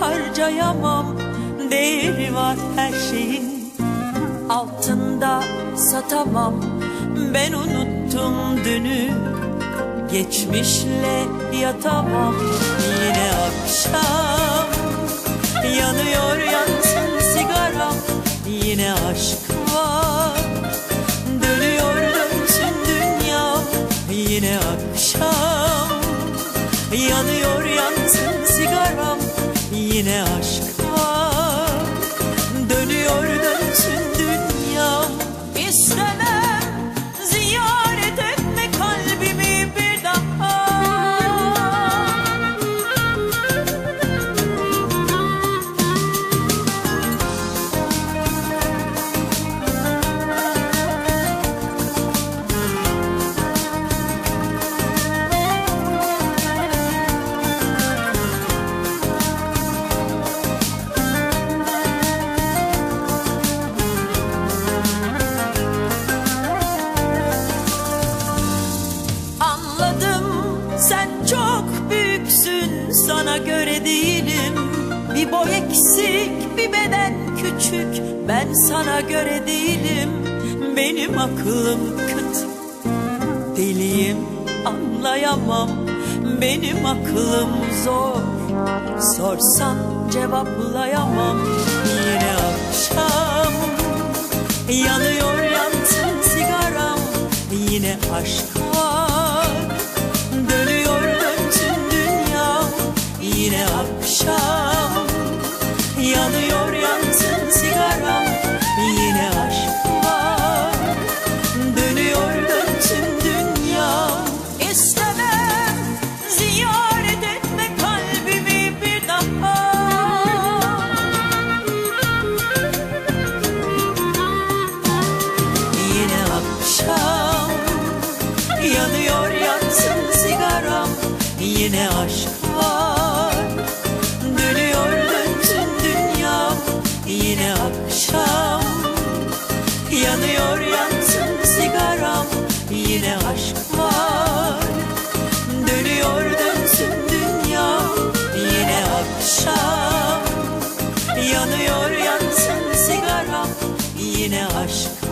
harcayamam. Değeri var her şeyin. Altında satamam. Ben unuttum dünü. Geçmişle yatamam. Yine akşam. Yanıyor yansın sigaram. Yine aşk var. Dönüyor dönsün dünya. Yine akşam. Yanıyor yansın sigaram Yine aşk Anladım sen çok büyüksün sana göre değilim. Bir boy eksik bir beden küçük ben sana göre değilim. Benim aklım kıt deliyim anlayamam. Benim aklım zor sorsan cevaplayamam. Yine akşam yanıyor yansın sigaram. Yine aşk yanıyor yansın sigaram Yine aşk var. Dönüyor dönsün dünya Yine akşam. Yanıyor yansın sigaram Yine aşk var. Dönüyor dönsün dünya Yine akşam. Yanıyor yansın sigaram Yine aşk